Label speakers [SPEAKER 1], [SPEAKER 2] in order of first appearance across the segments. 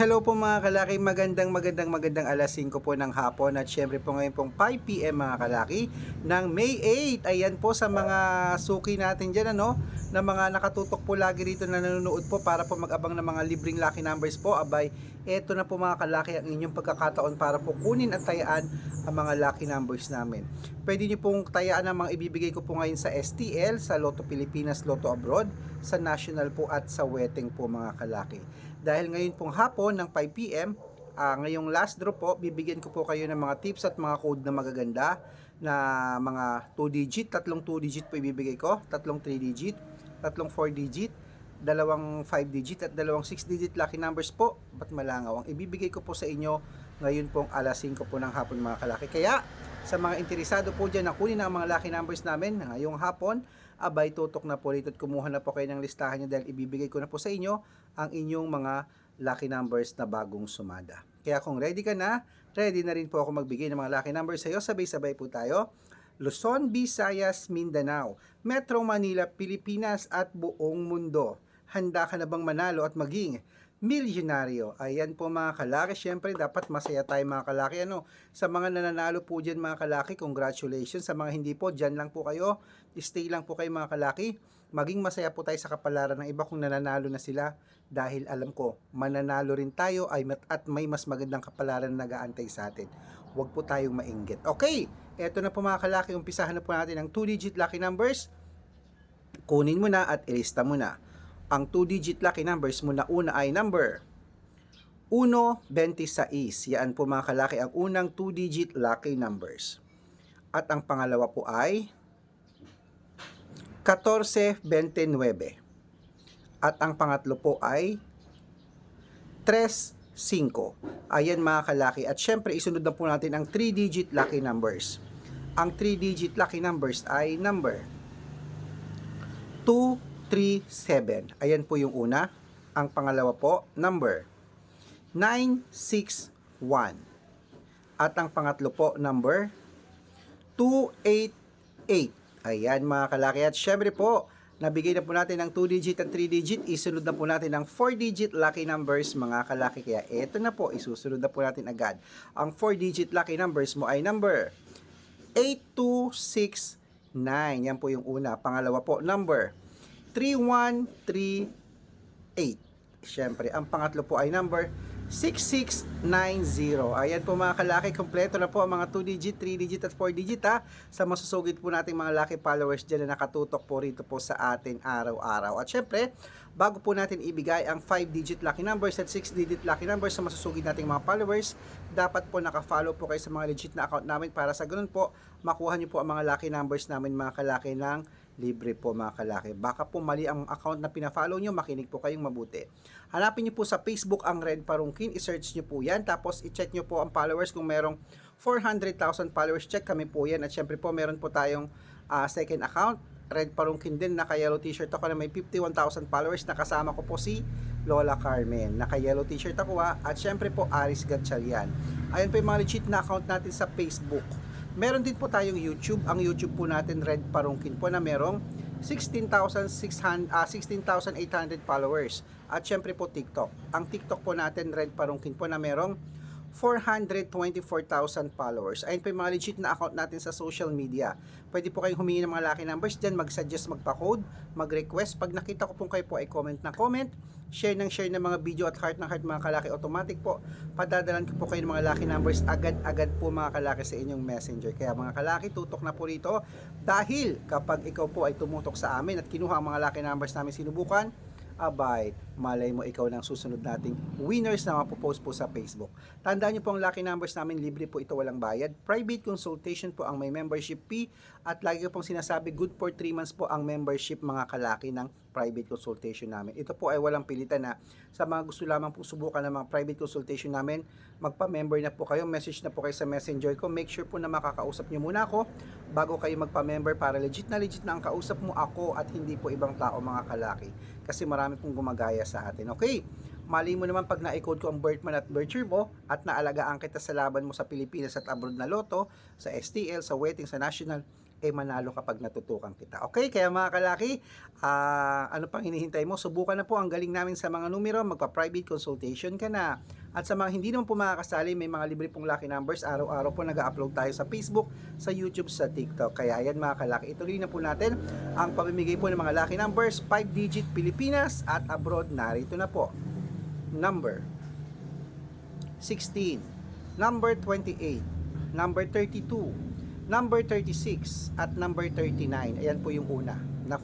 [SPEAKER 1] Hello po mga kalaki, magandang magandang magandang alas 5 po ng hapon at syempre po ngayon pong 5pm mga kalaki ng May 8. Ayan po sa mga suki natin dyan ano, na mga nakatutok po lagi rito na nanonood po para po mag-abang ng mga libreng lucky numbers po. Abay, eto na po mga kalaki ang inyong pagkakataon para po kunin at tayaan ang mga lucky numbers namin. Pwede nyo pong tayaan ang mga ibibigay ko po ngayon sa STL, sa Lotto Pilipinas, Lotto Abroad, sa National po at sa Wedding po mga kalaki. Dahil ngayon pong hapon ng 5pm, ah, ngayong last draw po, bibigyan ko po kayo ng mga tips at mga code na magaganda na mga 2 digit, tatlong 2 digit po ibibigay ko, tatlong 3 digit, tatlong 4 digit, dalawang 5 digit at dalawang 6 digit lucky numbers po. Ba't malangaw? Ang ibibigay ko po sa inyo ngayon pong alas 5 po ng hapon mga kalaki. Kaya sa mga interesado po dyan na kunin ang mga lucky numbers namin ngayong hapon, abay tutok na po rito at kumuha na po kayo ng listahan nyo dahil ibibigay ko na po sa inyo ang inyong mga lucky numbers na bagong sumada. Kaya kung ready ka na, ready na rin po ako magbigay ng mga lucky numbers sa iyo. Sabay-sabay po tayo. Luzon, Visayas, Mindanao, Metro Manila, Pilipinas at buong mundo. Handa ka na bang manalo at maging milyonaryo? Ayan po mga kalaki. Siyempre, dapat masaya tayo mga kalaki. Ano? Sa mga nananalo po dyan mga kalaki, congratulations. Sa mga hindi po, dyan lang po kayo. Stay lang po kayo mga kalaki. Maging masaya po tayo sa kapalaran ng iba kung nananalo na sila. Dahil alam ko, mananalo rin tayo ay at may mas magandang kapalaran na nag-aantay sa atin. Huwag po tayong mainggit. Okay, eto na po mga kalaki. Umpisahan na po natin ang 2-digit lucky numbers. Kunin mo na at ilista mo na. Ang 2-digit lucky numbers mo na una ay number 126. Yan po mga kalaki ang unang 2-digit lucky numbers. At ang pangalawa po ay 1429. At ang pangatlo po ay 35. Ayan mga kalaki. At syempre isunod na po natin ang 3-digit lucky numbers. Ang 3-digit lucky numbers ay number 237. Ayan po yung una. Ang pangalawa po, number 961. At ang pangatlo po, number 288. Ayan mga kalaki. At syempre po, nabigay na po natin ang 2-digit at 3-digit. Isunod na po natin ang 4-digit lucky numbers mga kalaki. Kaya eto na po, isusunod na po natin agad. Ang 4-digit lucky numbers mo ay number 8269. Yan po yung una. Pangalawa po, number 3138. Siyempre, ang pangatlo po ay number 6690. Ayan po mga kalaki, kompleto na po ang mga 2 digit, 3 digit at 4 digit ha. Sa masusugid po nating mga lucky followers dyan na nakatutok po rito po sa atin araw-araw. At syempre, bago po natin ibigay ang 5 digit lucky numbers at 6 digit lucky numbers sa masusugid nating mga followers, dapat po naka-follow po kayo sa mga legit na account namin para sa ganun po, makuha nyo po ang mga lucky numbers namin mga kalaki ng libre po mga kalaki. Baka po mali ang account na pina-follow nyo, makinig po kayong mabuti. Hanapin nyo po sa Facebook ang Red Parungkin, i-search nyo po yan, tapos i-check nyo po ang followers kung merong 400,000 followers, check kami po yan. At syempre po, meron po tayong ah, second account, Red Parungkin din, naka-yellow t-shirt ako na may 51,000 followers, nakasama ko po si Lola Carmen. Naka-yellow t-shirt ako ha, at syempre po, Aris Gatchalian. Ayun po yung mga legit na account natin sa Facebook. Meron din po tayong YouTube. Ang YouTube po natin, Red Parungkin po, na merong 16,600 ah 16,800 followers. At syempre po TikTok. Ang TikTok po natin, Red Parungkin po, na merong 424,000 followers. Ayun po yung mga legit na account natin sa social media. Pwede po kayong humingi ng mga lucky numbers dyan, mag-suggest, magpa-code, mag-request. Pag nakita ko po kayo po ay comment na comment, share ng share ng mga video at heart ng heart mga kalaki automatic po. Padadalan ko po kayo ng mga lucky numbers agad-agad po mga kalaki sa inyong messenger. Kaya mga kalaki, tutok na po rito. Dahil kapag ikaw po ay tumutok sa amin at kinuha ang mga lucky numbers namin sinubukan, abay, malay mo ikaw ng susunod nating winners na mapopost po sa Facebook. Tandaan niyo po ang lucky numbers namin, libre po ito walang bayad. Private consultation po ang may membership fee at lagi ko pong sinasabi, good for 3 months po ang membership mga kalaki ng private consultation namin. Ito po ay walang pilitan na sa mga gusto lamang po subukan ng mga private consultation namin, magpa-member na po kayo, message na po kayo sa messenger ko. Make sure po na makakausap niyo muna ako bago kayo magpa-member para legit na legit na ang kausap mo ako at hindi po ibang tao mga kalaki. Kasi marami pong gumagaya sa atin. Okay? Mali mo naman pag na-code ko ang birth month at birth year mo at naalagaan kita sa laban mo sa Pilipinas at abroad na loto, sa STL, sa wedding, sa national, eh manalo kapag natutukan kita. Okay, kaya mga kalaki, ah, ano pang hinihintay mo? Subukan na po ang galing namin sa mga numero, magpa-private consultation ka na. At sa mga hindi naman po makakasali, may mga libre pong lucky numbers. Araw-araw po nag-upload tayo sa Facebook, sa YouTube, sa TikTok. Kaya yan mga kalaki, ituloy na po natin ang pamimigay po ng mga lucky numbers, 5-digit Pilipinas at abroad. Narito na po. Number 16, number 28, number 32, number 36, at number 39. Ayan po yung una. Na,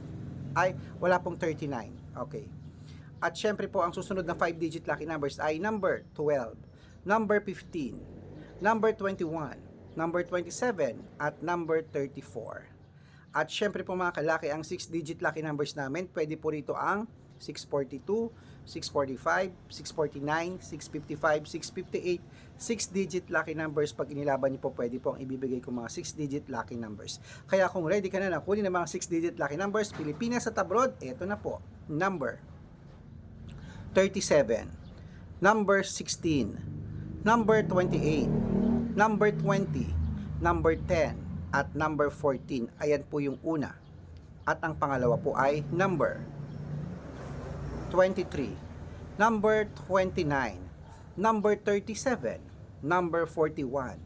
[SPEAKER 1] ay, wala pong 39. Okay. At syempre po, ang susunod na 5-digit lucky numbers ay number 12, number 15, number 21, number 27, at number 34. At syempre po mga kalaki, ang 6-digit lucky numbers namin, pwede po rito ang 642, 645, 649, 655, 658, 6-digit lucky numbers. Pag inilaban niyo po, pwede po ang ibibigay ko mga 6-digit lucky numbers. Kaya kung ready ka na na kunin ang mga 6-digit lucky numbers, Pilipinas at abroad, eto na po. Number 37, number 16, number 28, number 20, number 10, at number 14. Ayan po yung una. At ang pangalawa po ay number 23, number 29, number 37, number 41,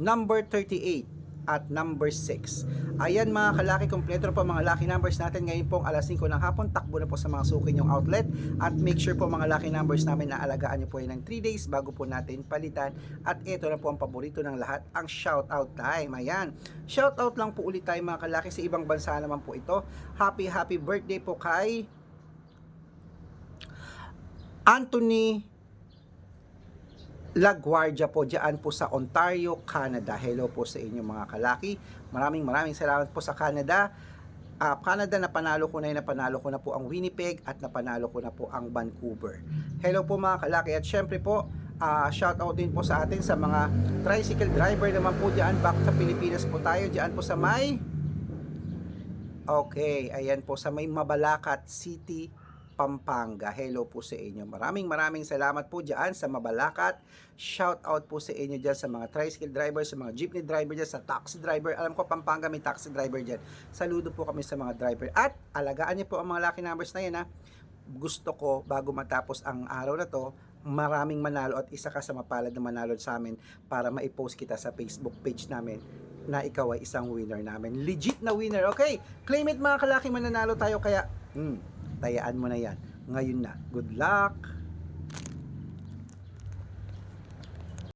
[SPEAKER 1] number 38, at number 6. Ayan mga kalaki, kompleto po mga lucky numbers natin ngayon pong alas 5 ng hapon. Takbo na po sa mga suki yung outlet at make sure po mga lucky numbers namin na alagaan nyo po yan ng 3 days bago po natin palitan. At ito na po ang paborito ng lahat, ang shout out time. Ayan, shout out lang po ulit tayo mga kalaki sa ibang bansa naman po ito. Happy happy birthday po kay Anthony LaGuardia po dyan po sa Ontario, Canada. Hello po sa inyo mga kalaki. Maraming maraming salamat po sa Canada. Ah, Canada, napanalo ko na yun, napanalo ko na po ang Winnipeg at napanalo ko na po ang Vancouver. Hello po mga kalaki at syempre po, ah, shout out din po sa atin sa mga tricycle driver naman po dyan. Back sa Pilipinas po tayo, dyan po sa may Okay, ayan po sa may Mabalacat City, Pampanga. Hello po sa inyo. Maraming maraming salamat po dyan sa Mabalacat. Shout out po sa inyo dyan sa mga tricycle driver, sa mga jeepney driver dyan, sa taxi driver. Alam ko Pampanga may taxi driver dyan. Saludo po kami sa mga driver. At alagaan niyo po ang mga lucky numbers na yan ha. Gusto ko bago matapos ang araw na to, maraming manalo at isa ka sa mapalad na manalo sa amin para maipost kita sa Facebook page namin na ikaw ay isang winner namin. Legit na winner. Okay, claim it mga kalaki mananalo tayo kaya hmm, tayaan mo na yan. Ngayon na. Good luck!